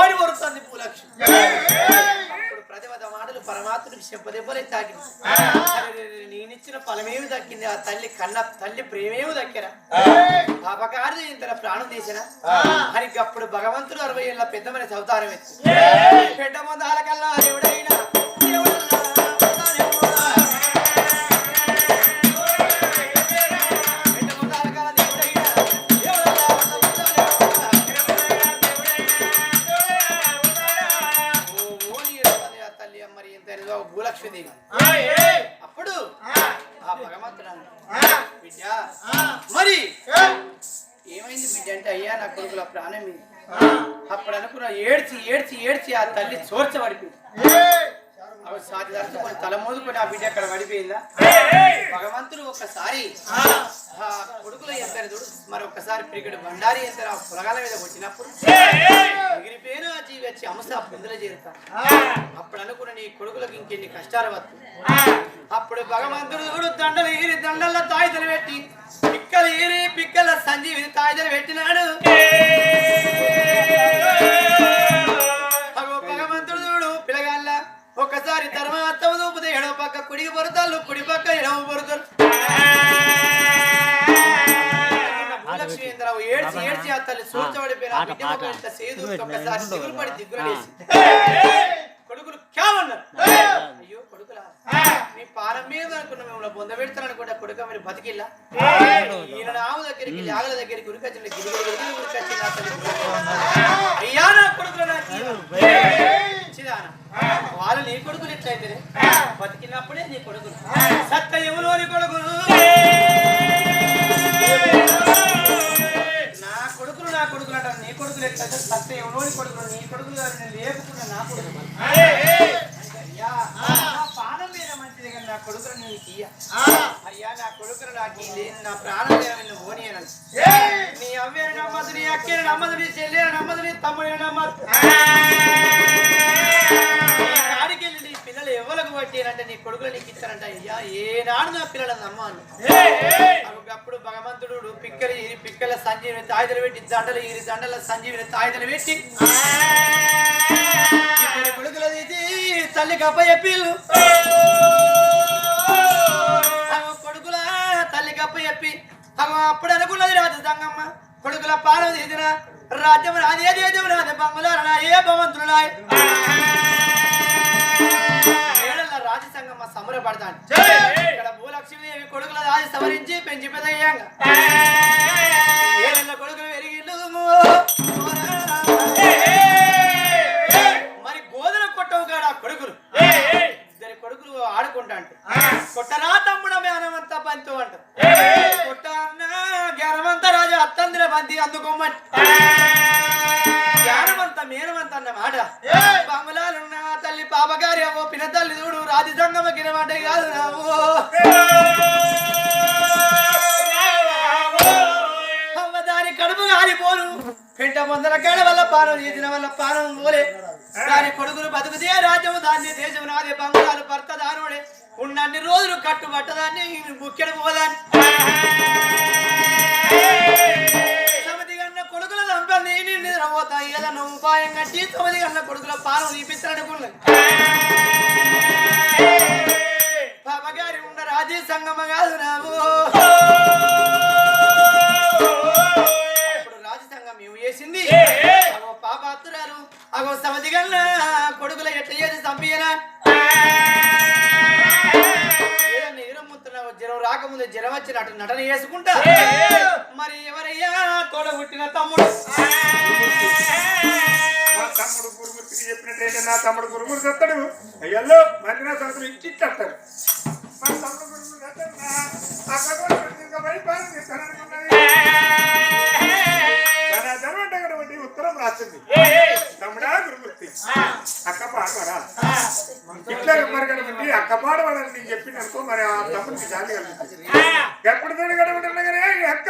కోడి వరుతుంది భూలక్ష్మి. ప్రతివద మాటలు పరమాత్ముడికి చెప్పదెబ్బలే తాకింది. నేనిచ్చిన ఫలమేమి దక్కింది? ఆ తల్లి కన్న తల్లి ప్రేమేమి దక్కిరా? పాపకారి ఇంత ప్రాణం తీసిన? అని అప్పుడు భగవంతుడు అరవై ఏళ్ళ పెద్దమని మన పెద్ద ముందాల కల్లా ఎవడైనా మరి? ఏమైంది బిడ్డ అంటే అయ్యా నా కొడుకుల ప్రాణం ఇది. అప్పుడు అనుకున్న ఏడ్చి ఏడ్చి ఏడ్చి ఆ తల్లి చోర్చబడిపోయింది ఆవిడ సాటి దర్చుకొని తల మోదుకొని ఆ బిడ్డ అక్కడ పడిపోయిందా? భగవంతుడు ఒక్కసారి ఆ. కొడుకుల ఎంతని చూడు మరి ఒక్కసారి పిరిగడు బండారి ఎంత ఆ పులగాల మీద కొట్టినప్పుడు ఎగిరిపోయిన ఆ జీవి వచ్చి అంశ పొందుల చేరుతా. అప్పుడు అనుకున్న నీ కొడుకులకు ఇంకెన్ని కష్టాలు వస్తాయి. అప్పుడు భగవంతుడు చూడు దండలు ఈరి దండల తాయిదలు పెట్టి పిక్కలు ఈరి పిక్కల సంజీవిని తాయిదలు పెట్టినాడు. భగవంతుడు చూడు ఒక్కసారి తర్వాత దూపుతే ఎడవ పక్క కుడికి పొరుతాళ్ళు కుడి పక్క ఎడవ పొరుతారు భూలక్ష్మీంద్రరావు ఏడ్చి ఏడ్చి ఆ తల్లి సూర్చబడిపోయిన ఆ బిడ్డ సేదు ఒక్కసారి దిగులు పడి దిగులు కొడుకులు క్యావన్నారు అయ్యో మీ పారం మీద అనుకున్న మిమ్మల్ని బొంద పెడతాను అనుకుంటా కొడుక మీరు బతికిల్లా? ఈయన ఆవు దగ్గరికి జాగల దగ్గరికి ఉరికొచ్చిన గిరిగిరి ఉరికొచ్చిన అయ్యా నా కొడుకులు వాళ్ళు నీ కొడుకులు ఎట్లయితే బతికినప్పుడే నీ కొడుకులు. సత్యములోని కొడుకులు. నా కొడుకులు నా కొడుకులు అంటారు. నీ కొడుకులు ఎట్లయితే సత్యములోని కొడుకులు నీ కొడుకులు నేను లేపుకున్న నా కొడుకులు అయ్యా నా పానం మీద మంచిది కానీ నా కొడుకులు నీకు ఇయ్య అయ్యా నా కొడుకులు నాకు ఇది నా ప్రాణం అనాలి నీ అవ్వేని నమ్మదు నీ అక్కేని నమ్మదు నీ చెల్లెని నమ్మదు నీ తమ్ముడిని నమ్మదు నీ పిల్లలు ఎవరికి పట్టినంటే నీ కొడుకులు నీకు ఇచ్చారంట అయ్యా ఏనాడు నా పిల్లలను నమ్మాను. అప్పుడు భగవంతుడు పిక్కలు ఈ పిక్కల సంజీవిని తాయిదలు పెట్టి దండలు ఈ దండల సంజీవిని తాయిదలు పెట్టి కొడుకులు తీసి తల్లి కప్ప చెప్పిళ్ళు అప్పుడు అనుకున్నది రాజు సంగమ్మ కొడుకుల పాలన తీసిన రాజ్యం నాది ఏ దేశం నాది బంగుళారు నా ఏ భవంతులు నాయ్ ఏడల రాజ సంగమ్మ సమరపడతాను ఇక్కడ భూలక్ష్మీదేవి కొడుకుల రాజు సవరించి పెంచి పెద్దయ్యాంగా ఏడల కొడుకులు పెరిగిళ్ళు ఆడుకుంటా అంటే కొట్టరా తమ్ముడ మేనమంతా పంతు అంట. కొట్ట అన్న జ్ఞానమంత రాజు అత్తందిర బంతి అందుకోమని. జ్ఞానమంత మేనమంత అన్న మాట. బంగుళాలున్న తల్లి పాపగారి అవ్వ పిన తల్లి చూడు రాజు సంగమ గిరమంటే కాదు రావు అవ్వ దాని కడుపు కాలిపోను పెంట ముందర గడ వల్ల పానం చేసిన వల్ల పానం పోలే దాని కొడుకులు బతుకుదే రాజ్యము దాన్ని దేశం నాదే బంగారు భర్త దానుడే. ఉన్నన్ని రోజులు కట్టుబట్టదాన్ని ముక్కెడు పోదాన్ని. గన్న కొడుకుల చంపని నేను నిద్రపోతాయి ఏదన్నా ఉపాయం కట్టి తొమ్మిది గన్న కొడుకుల పానం తీపిస్తాడనుకున్నాను ఉన్న రాజీ సంగమ కాదు నావు అప్పుడు రాజు సంఘం ఏం చేసింది? అగో పాప అత్తురారు అగో సమతి గల్ల కొడుకుల ఎట్ల చేసి చంపియరా జ్వరం రాకముందు జ్వరం వచ్చినట్టు నటన చేసుకుంటా. మరి ఎవరయ్యా తోడ పుట్టిన తమ్ముడు? తమ్ముడు గురుమూర్తికి చెప్పినట్టయితే నా తమ్ముడు గురుమూర్తి వస్తాడు. అయ్యల్లో మరి నా ఇంటికి వస్తాడు. మా తమ్ముడు గురుమూర్తి వస్తాడు. రాసింది. తమ్ముడా అక్క పాడవరా ఇట్లా మరగడమండి అక్క పాడవాడని నేను అనుకో మరి ఆ తమ్ముడికి జాలి కలుగుతుంది ఎప్పుడు తిరగడమంటున్నా కానీ అక్క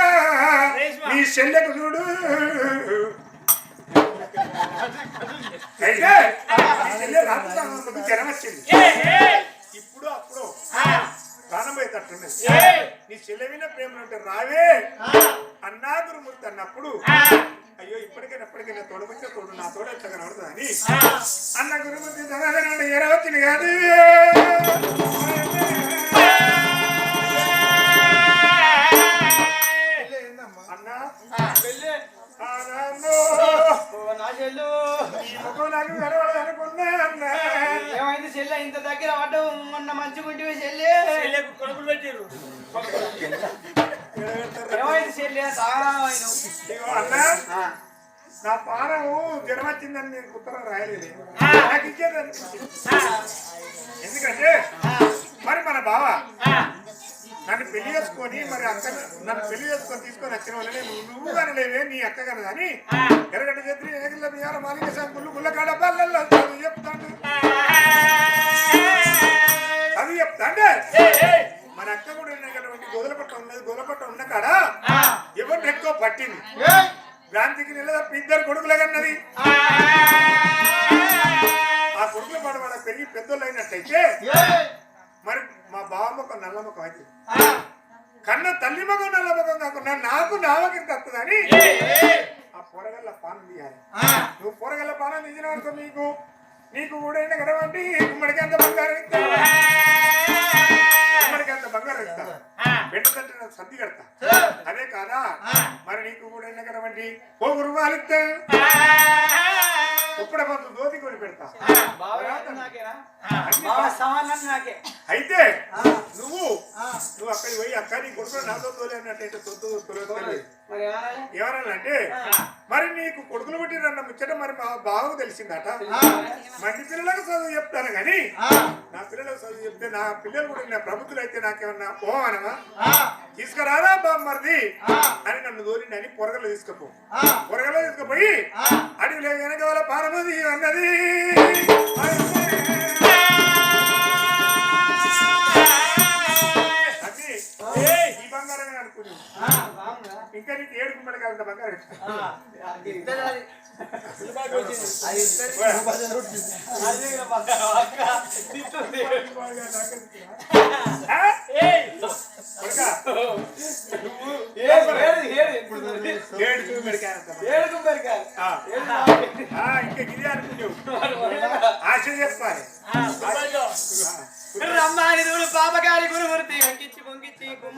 నీ చెల్లెకు చూడు. అయితే నీ చెల్లె రాత్రి జ్వరం వచ్చింది. ఇప్పుడు అప్పుడు ప్రాణం పోయేటట్టున్నది నీ చెల్లె మీద ప్రేమ ఉంటే రావే. అన్న నా పానము జ్వరం వచ్చిందని నేను ఉత్తరం రాయలేదు. నాకు ఇచ్చేది. అనిపించింది. ఎందుకంటే మరి మన బావ నన్ను పెళ్ళి చేసుకొని మరి అక్క నన్ను పెళ్ళి చేసుకొని తీసుకొని వచ్చిన వాళ్ళని నువ్వు కనలేవే నీ అక్క కనదని ఎరగడ్డ చేతి ఏగిళ్ళ బియ్యాల మాలిక ముళ్ళకాడ బల్లల్లో చదువు చెప్తాడు. అది చెప్తాండే? మన అక్క కూడా గోదలపట్ట ఉన్నది గోదలపట్ట ఉన్న కాడ? ఎవరు ఎక్కువ పట్టింది? గాంధీకి నెల తప్ప ఇద్దరు కొడుకులు కన్నది ఆ. కొడుకుల పాట వాళ్ళ పెరిగి పెద్దోళ్ళు అయినట్టయితే మరి మా బావ ముఖం నల్ల ముఖం అయితే కన్న తల్లి ముఖం నల్ల ముఖం కాకుండా నాకు నావకి తప్పుదని ఆ పొరగల్ల పానం తీయాలి. నువ్వు పొరగల్ల పానం తీసిన వరకు నీకు నీకు కూడా అయినా కడవండి గుమ్మడికి అంత బంగారం ఇస్తా. గుమ్మడికి అంత బంగారం ఇస్తా. పెట్టదంటే నాకు సర్ది కడతా. అదే కాదా? మరి నీకు కూడా అయినా కడవండి ఓ గురువాలు ఇస్తా ఉప్పుడు కొంత దోతి కొని పెడతా. అయితే నువ్వు నువ్వు అక్కడికి పోయి అక్క నీ కొడుకులు నాతో తోలే అన్నట్టయితే తొత్తు? ఎవరనంటే మరి నీకు కొడుకులు పుట్టిరన్న ముచ్చట మరి మా బావకు తెలిసిందట. మంచి పిల్లలకు చదువు చెప్తాను కానీ నా పిల్లలకు చదువు చెప్తే నా పిల్లలు కూడా నా ప్రభుత్వం అయితే నాకేమన్నా అనమా తీసుకురారా బామ్మర్ది? అని నన్ను దోరిండి అని పొరగలు తీసుకుపో. పొరగలో తీసుకుపోయి అడవిలో వెనక వాళ్ళ పారమది అన్నది ఉంది. ఏడు గుమ్మడి కాదు ఏడు గుమ్మడికాయలు. ఆ. ఏడు నాకే. ఆ, ఇంకా గిరి అనుకున్నావు ఆశ చెప్పాలి. రమ్మాని పాపగారి గురుమూర్తి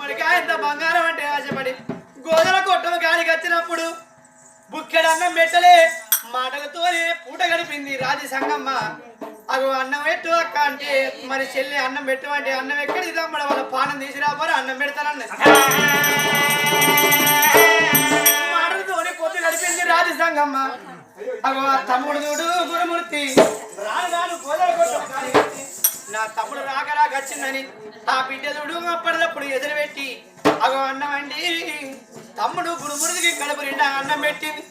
వంకిచ్చి ఎంత బంగారం అంటే ఆశపడి గోధుల కొట్టం గాలికి వచ్చినప్పుడు బుక్కెడన్నం పెట్టలే. మాటలతోనే పూట గడిపింది రాజు సంగమ్మ. అగో అన్నం పెట్టు అక్క అంటే మరి చెల్లి అన్నం పెట్టు అంటే అన్నం ఎక్కడ తమ్మడ వాళ్ళ పానం తీసిరాపోరు అన్నం పెడతానన్నది మాటలతోనే పొద్దు గడిపింది రాజు సంగమ్మ. అగో తమ్ముడు చూడు గురుమూర్తి. రాను రాను గోధుల కొట్టం నా తమ్ముడు రాక రాక వచ్చిందని ఆ బిడ్డ చూడు అప్పటిదప్పుడు ఎదురుపెట్టి అగో అన్నం అండి. తమ్ముడు గురుముడికి కడుపు నిండా అన్నం పెట్టింది.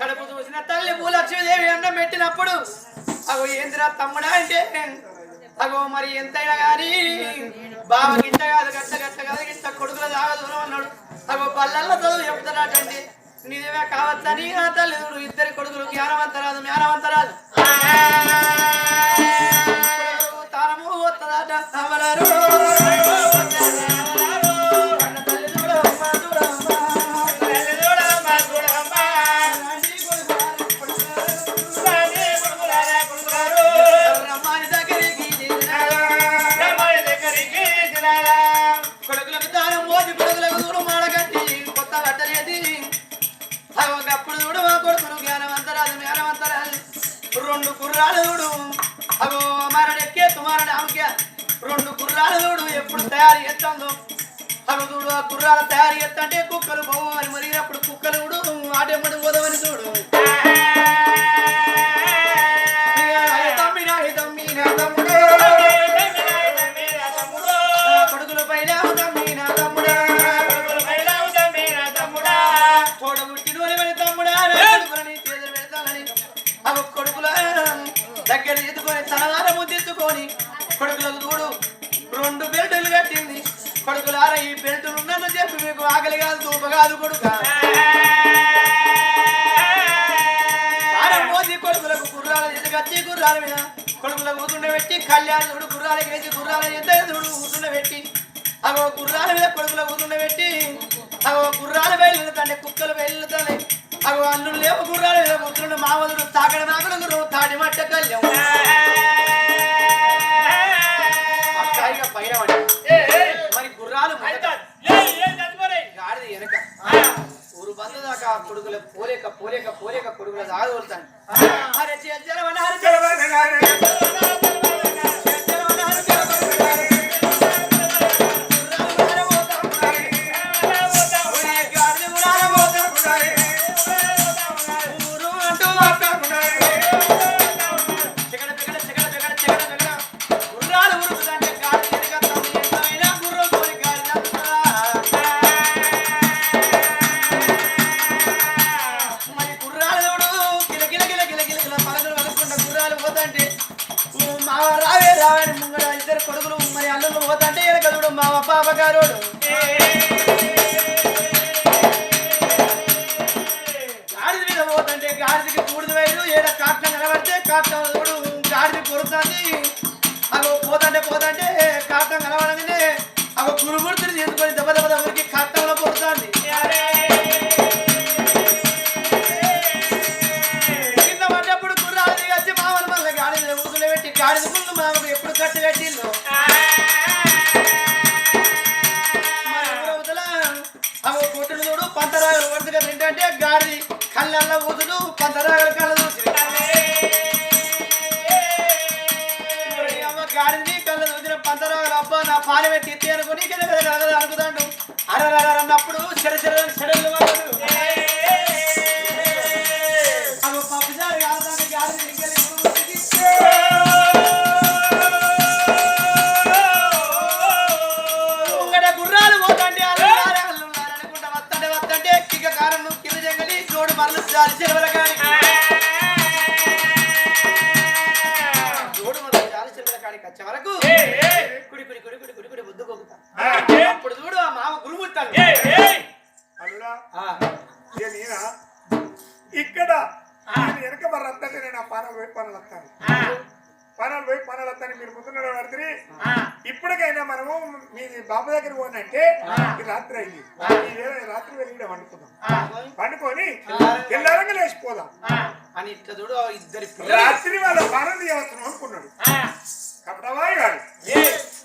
కడుపు చూసిన తల్లి భూలక్ష్మీదేవి అన్నం పెట్టినప్పుడు అగో ఏందిరా తమ్ముడా అంటే? అగో మరి ఎంతైనా కానీ బావ గిట్ట కాదు గట్ట గట్ట కాదు గిట్ట కొడుకుల దాగా దూరం అన్నాడు. అగో పల్లెల్లో చదువు చెప్తాడటండి నిజమే కావచ్చని ఆ తల్లిదండ్రులు ఇద్దరి కొడుకులు జ్ఞానవంతరాదు జ్ఞానవంతరాదు తారము వత్తదాట రెండు గుర్రాలు చూడు. అగో మరణ ఎక్కే తుమారణ ఆమెకి రెండు గుర్రాలు చూడు. ఎప్పుడు తయారు చేస్తాందో. అగో చూడు ఆ గుర్రాలు తయారు చేస్తుంటే కుక్కలు పోవని మరి అప్పుడు కుక్కలు చూడు. ఆటెమ్మడి పోదామని చూడు. ముద్దెత్తుకొని కొడుకులకు చూడు. రెండు బెల్టులు కట్టింది. కొడుకులార ఈ బెల్టులు ఉన్నట్టు చెప్పి మీకు ఆకలి కాదు తూప కాదు కొడుక. మోసి కొడుకులకు గుర్రాల ఎదుగచ్చి గుర్రాల మీద. కొడుకులకు కూతుండే పెట్టి కళ్యాణ చూడు గుర్రాలకి వేసి గుర్రాల ఎంత చూడు కూతుండే పెట్టి. అగో గుర్రాల మీద కొడుకుల కూతుండే పెట్టి అగో గుర్రాలు వెళ్ళుతాండి కుక్కలు వెళ్ళుతాయి అగో అల్లుడు లేవు గుర్రాలు మీద ముద్రుడు మామూలు తాకడ నాకుడు తాటి మట్ట కళ్యాం దాకా కొడుకుల పోలేక పోలేక పోలేక కొడుకుల దాగదోలుతాను మావ గాడిద మీద పోతాంటే గాడిదకి కూడిద వేరు ఏడ కాట్నం కనబడితే కాట్నం చూడు గాడిద కొడుతుంది అగో పోతాంటే పోతాంటే కాట్నం కనబడగానే అవి గురుమూర్తిని తీసుకొని దెబ్బ దెబ్బ దెబ్బకి కాట్నంలో పోతుంది తింటే కళ్ళల్లో ఊసుడు పంతరాగలు కళ్ళ చూసి గాడిని కళ్ళ చూసిన పంతరాగలు అబ్బా నా పాలు పెట్టి ఎత్తి అనుకుని కదా కదా కదా అనుకుతాడు. అరరన్నప్పుడు చెడ చెడ చెడలు పానాలు పోయి పనులు వస్తాను పనాలు పోయి పనాలు వస్తాను మీరు ముందు పడితే ఇప్పటికైనా మనము మీ బాబు దగ్గర పోనంటే రాత్రి అయింది. రాత్రి వెళ్ళి వండుకుందాం. పండుకొని తెల్లారంగా లేచిపోదాం. అని ఇట్లా చూడు ఇద్దరి రాత్రి వాళ్ళ పానం తీయవచ్చును అనుకున్నాడు. కపటవాయి వాడు.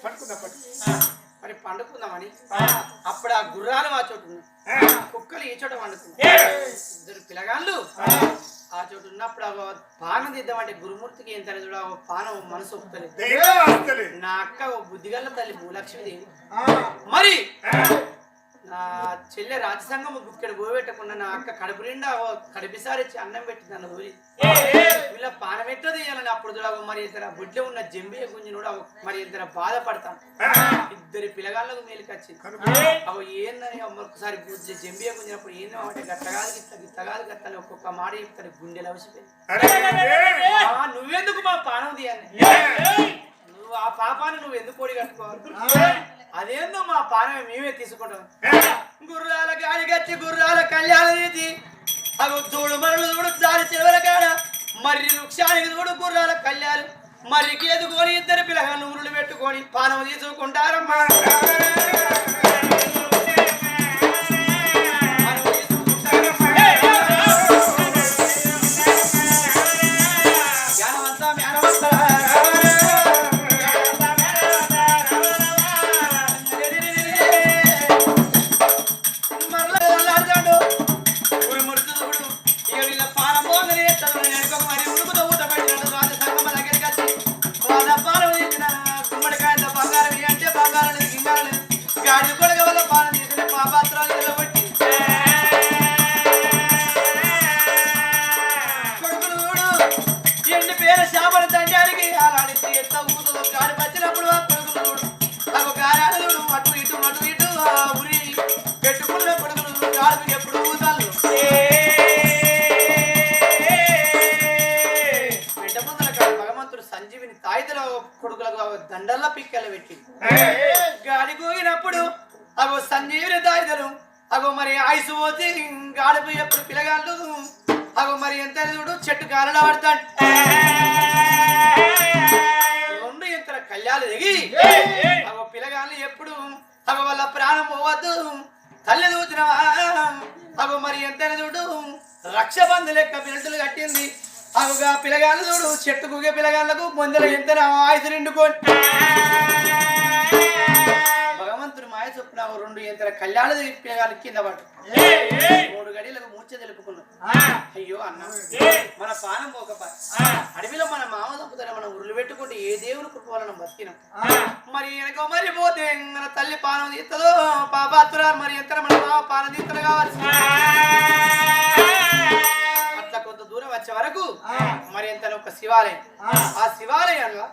పట్టుకుందాం పట్టు. మరి పండుకుందామని? అప్పుడు ఆ గుర్రాలు ఆ. చోటు కుక్కలు ఈ చోట వండుకుంది ఇద్దరు పిల్లగాళ్ళు. ఆ చోటు ఉన్నప్పుడు ఆ పానం తీద్దామంటే గురుమూర్తికి ఏం తెలియదు చూడు, ఆ పానం మనసు ఒప్పుతలేదు నా అక్క బుద్ధిగల్ల తల్లి భూలక్ష్మీదేవి మరి నా చెల్లె రాజసంగం బుక్కడు పోయబెట్టకుండా నా అక్క కడుపు నిండా ఓ కడిపిసారి ఇచ్చి అన్నం పెట్టి నన్ను ఊరి వీళ్ళ పానం ఎట్లా తీయాలని అప్పుడు మరి ఇతర బుడ్లో ఉన్న జంబియ గుంజి కూడా మరి ఇతర బాధపడతాను ఇద్దరి పిల్లగాళ్ళకు మేలుకొచ్చింది. అవి ఏందని ఒక్కసారి గుజ్జి జంబియ గుంజినప్పుడు ఏందో అంటే గట్టగాలు గిట్ట గిట్టగాలు గట్టని ఒక్కొక్క మాట చెప్తాడు. గుండెలు అవసిపోయింది నువ్వెందుకు మా పానం తీయాలి నువ్వు ఆ పాపాన్ని నువ్వు ఎందుకు పొడి కట్టుకోవాలి అదేందో మా పానమే మేమే తీసుకుంటాం. గుర్రాల గాలి గచ్చి గుర్రాల కళ్యాణ నీతి. అవి చూడు మరలు చూడు జారి చివర కాడ. మరి వృక్షానికి చూడు గుర్రాల కళ్యాణం. మర్రికి ఎదుకొని ఇద్దరు పిల్లగా నూరులు పెట్టుకొని పానం తీసుకుంటారమ్మా. రక్షబంధు లెక్క బెల్టులు కట్టింది. అగుగా పిల్లగాళ్ళు చూడు చెట్టు కుగే పిల్లగాళ్ళకు ముందర ఎంత ఆయుధ నిండుకొని భగవంతుడు మాయ చొప్పున రెండు ఎంత కళ్యాణ పిల్లగాళ్ళు కింద పట్టు మూడు గడిలకు మూర్చ తెలుపుకున్నాం అయ్యో అన్న మన పానం పోకపా అడవిలో మన మామ చంపుతానే మనం ఉరులు పెట్టుకుంటే ఏ దేవుని కృప వలన బతికినాం మరి వెనక మరి పోతే మన తల్లి పానం తీస్తుందో పాపాత్తురా మరి ఎంత మన మామ పానం తీస్తారు కావాలి. అట్లా కొంత దూరం వచ్చే వరకు మరి ఎంత ఒక శివాలయం. ఆ. శివాలయంలో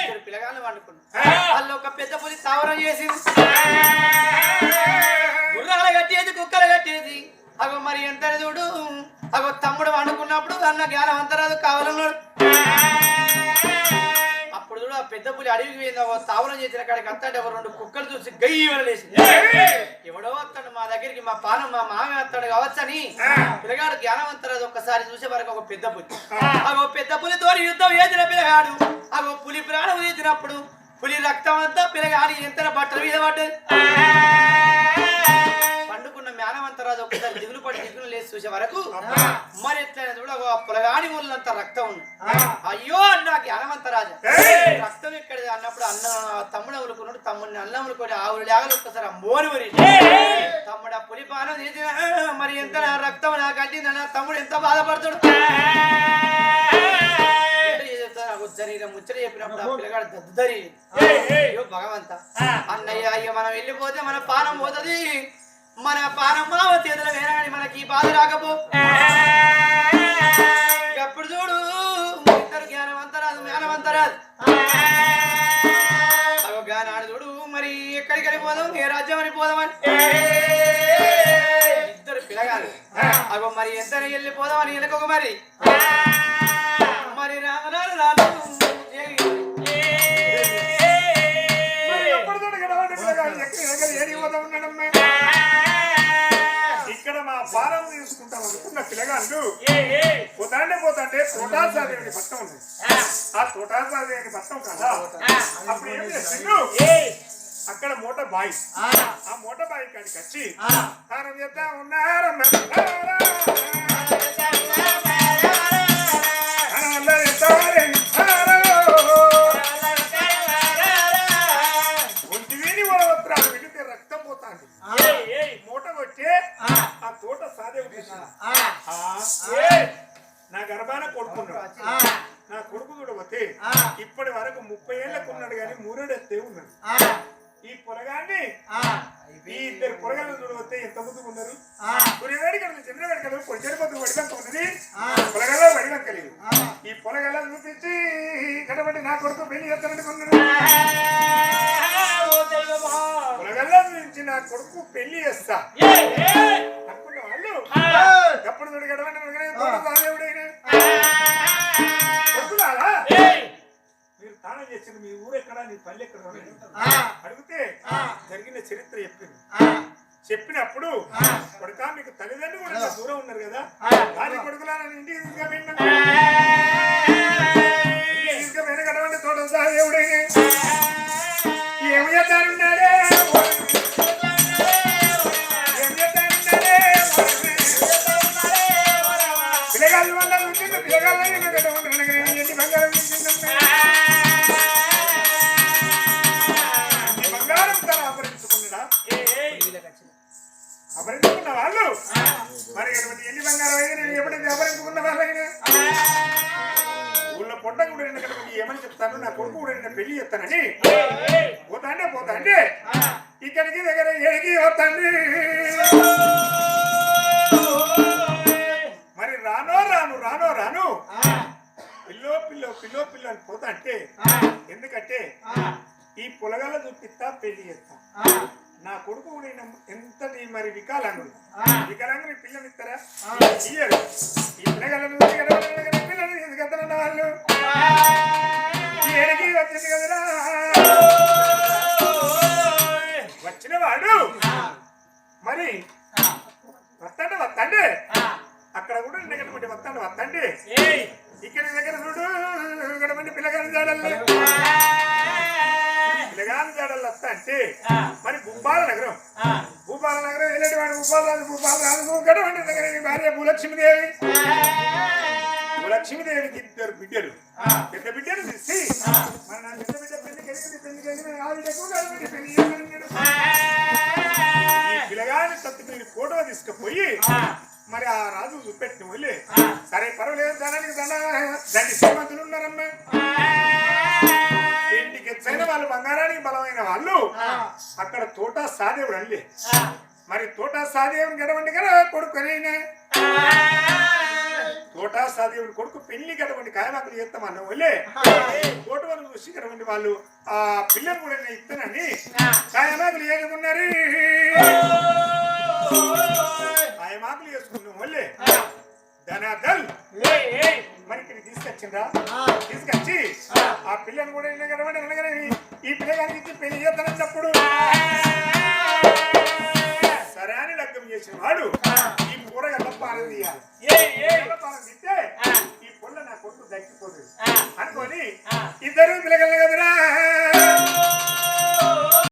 ఇద్దరు పిల్లగాళ్ళు వండుకున్నారు వాళ్ళు ఒక పెద్ద పులి స్థావరం చేసింది. గుర్రాలు కట్టేది కుక్కలు కట్టేది. అగో మరి ఎంత చూడు. అగో తమ్ముడు వండుకున్నప్పుడు అన్న జ్ఞానం అంతరాదు కావాలన్నాడు ఆ పెద్ద పులి అడవికి పోయింది తావరం చేసిన కాడికి అత్తాడు ఎవరు? రెండు కుక్కలు చూసి గయ్యి వరలేసి ఎవడో వస్తాడు మా దగ్గరికి మా పానం మా మామ వస్తాడు కావచ్చని పిల్లగాడు జ్ఞానం అంతరాదు ఒక్కసారి చూసే వరకు ఒక పెద్ద పులి. అగో పెద్ద పులి తోని యుద్ధం ఏదిన పిల్లగాడు. అగో పులి ప్రాణం తీసినప్పుడు పులి రక్తం అంతా పిల్లగాడి ఎంత బట్టల మీద పడ్డది. జ్ఞానవంతరాజు ఒకసారి దిగులు పడి దిగులు లేచి చూసే వరకు మరి ఎట్లయినా చూడ పొలగాని ఊళ్ళంతా రక్తం ఉంది. అయ్యో అన్న జ్ఞానవంతరాజు. రక్తం ఎక్కడిది? అన్నప్పుడు అన్న తమ్ముడు అములుకున్నాడు తమ్ముడిని అన్న అములుకొని ఆవులు లేగలు ఒక్కసారి అమ్మోని మరి తమ్ముడు ఆ పులి పానం చేసిన మరి ఎంత రక్తం నాకు అన్న తమ్ముడు ఎంత బాధపడతాడు ముచ్చట ముచ్చట చెప్పినప్పుడు ఆ పిల్లగాడు భగవంత. అన్నయ్య అయ్యో మనం వెళ్ళిపోతే మన పానం పోతుంది. మన పానం మావ కానీ మనకి ఈ బాధ రాకపో? ఎప్పుడు చూడు? ఇద్దరు జ్ఞానవంతరాదు జ్ఞానవంతరాదు అగో జ్ఞానాడు చూడు మరి ఎక్కడికి వెళ్ళిపోదాం? ఏ రాజ్యం అని? పోదామని ఇద్దరు పిల్లగాలు అగో మరి ఎంత వెళ్ళిపోదామని వెళ్ళకొక మరి? మరి రా. అనుకున్న పిల్లగాళ్ళు పోతాంటే పోతాంటే తోటాసాదేవిని పట్టం ఉంది. ఆ. తోటాసాదేవిని పట్టం కదా అప్పుడు ఏం చేసిండు? అక్కడ మూట బాయి. ఆ. మూట బాయి కాడికి వచ్చి తాను చెప్తా ఉన్నారమ్మ నా గర్భాన కొడుకున్నాడు. నా కొడుకు చూడబోతే ఇప్పటి వరకు ముప్పై ఏళ్ళకు ఉన్నాడు కానీ మూరేడెత్తే ఉన్నాడు. ఈ పొలగాన్ని ఈ ఇద్దరు పొలగాళ్ళు చూడబోతే ఎంత ముందుకు ఉన్నారు. సూర్యవేడికలు చంద్రవేడికలు పొడిచెడిపోతు వడివంక ఉన్నది. పొలగల్ల వడివంక లేదు. ఈ పొలగల్ల చూపించి కనబడి నా కొడుకు పెళ్ళి చేస్తాననుకున్నాడు పొలగల్ల నుంచి నా కొడుకు పెళ్ళి చేస్తా. ఎప్పుడు చూడు గడవండి మీరు తానం చేసింది మీ ఊరు ఎక్కడ? నీ పల్లె ఎక్కడ అడిగితే జరిగిన చరిత్ర చెప్పింది. చెప్పినప్పుడు కొడుక మీకు తల్లిదండ్రులు కూడా దూరం ఉన్నారు కదా? దాని కొడుకులా ఇంటికి తీసుకుపోయినా ఇంటికి తీసుకుపోయిన కడవండి తోట దేవుడైనా ఏమి అపహరించుకున్న వాళ్ళు మరి ఎటువంటి ఎన్ని బంగారం అయినా నేను ఎప్పుడైతే అపహరించుకున్న వాళ్ళైనా ఊళ్ళో పొట్ట కూడా కనుక ఏమని చెప్తాను నా కొడుకు కూడా నేను పెళ్ళి చేస్తానని పోతాండే పోతాండే ఇక్కడికి దగ్గర ఏడికి వస్తాండి రాను రానో. పిల్లో పిల్లో పిల్లో పిల్లో అని పోతా అంటే ఎందుకంటే ఈ పొలగల చూపిస్తా పెళ్ళి చేస్తా. నా కొడుకు కూడా ఎంతటి మరి వికలాంగుడు వికలాంగుని పిల్లని ఇస్తారా? ఇయ్యరు ఈ పిల్లగలను పిల్లలు తీసుకెళ్తారన్న వాళ్ళు. ఏడికి వచ్చింది కదరా. వచ్చిన వాడు మరి వస్తాండే వస్తాండే అక్కడ కూడా నిన్నగడమంటే వస్తాండి. వస్తాండి ఇక్కడ దగ్గర చూడు ఇక్కడ మంది పిల్లగాని జాడల్లో పిల్లగాని జాడల్లో వస్తా అంటే మరి బుబ్బాల నగరం. భూపాల నగరం వెళ్ళేటి వాడు భూపాలరాజు భూపాలరాజు గడవండి దగ్గర నీ భార్య భూలక్ష్మీదేవి. భూలక్ష్మీదేవికి ఇద్దరు బిడ్డలు. పెద్ద బిడ్డలు తీసి మన పెద్ద బిడ్డ పెళ్ళి కలిసి పెళ్ళి కలిసి ఆ బిడ్డకు గడవండి పెళ్ళి పిల్లగాని తత్తు మీరు ఫోటో తీసుకుపోయి మరి ఆ రాజు చూపెట్టిన వెళ్ళి. సరే పర్వాలేదు ధనానికి దండ దండి శ్రీమంతులు ఉన్నారమ్మా. ఇంటికి ఎచ్చైన వాళ్ళు బంగారానికి బలమైన వాళ్ళు. అక్కడ తోట సాదేవుడు అల్లే. మరి తోట సాదేవుని గడవండి కదా కొడుకునైనా తోట సాదేవుని కొడుకు పెళ్ళి గడవండి కాయమాకులు చేస్తామన్న వాళ్ళే. తోట వాళ్ళు చూసి గడవండి వాళ్ళు. ఆ పిల్లని కూడా నేను ఇస్తానని కాయమాకులు ఆ మాకులు వేసుకున్నాం మళ్ళీ? ధనాదల్ మనకి తీసుకొచ్చిందా తీసుకొచ్చి ఆ. పిల్లని కూడా ఈ పిల్లగానికి పెళ్ళి చేద్దానప్పుడు సరే అని లగ్గం చేసిన వాడు ఈ కూరగాయల పాలన తీయాలి. పాలన తీస్తే ఈ పుల్ల నా కొడుకు దక్కిపోతుంది అనుకొని ఇద్దరు పిల్లగలను కదరా.